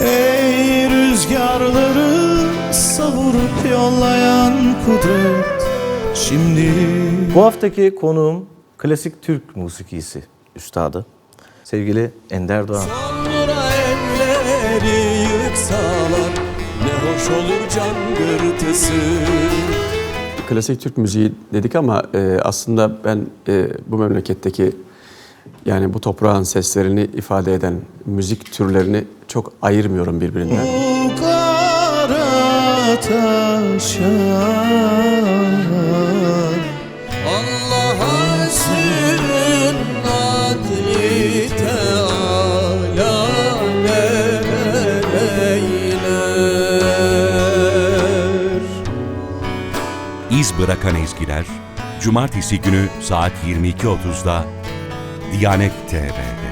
Ey rüzgarları savurup yollayan kudret Şimdi Bu haftaki konuğum klasik Türk musikisi üstadı. Sevgili Ender Doğan. Sonra elleri yıksalar Ne hoş olur can gırtısı Klasik Türk müziği dedik ama e, aslında ben e, bu memleketteki yani bu toprağın seslerini ifade eden müzik türlerini çok ayırmıyorum birbirinden. İz bırakan ezgiler Cumartesi günü saat 22.30'da Diyanet TV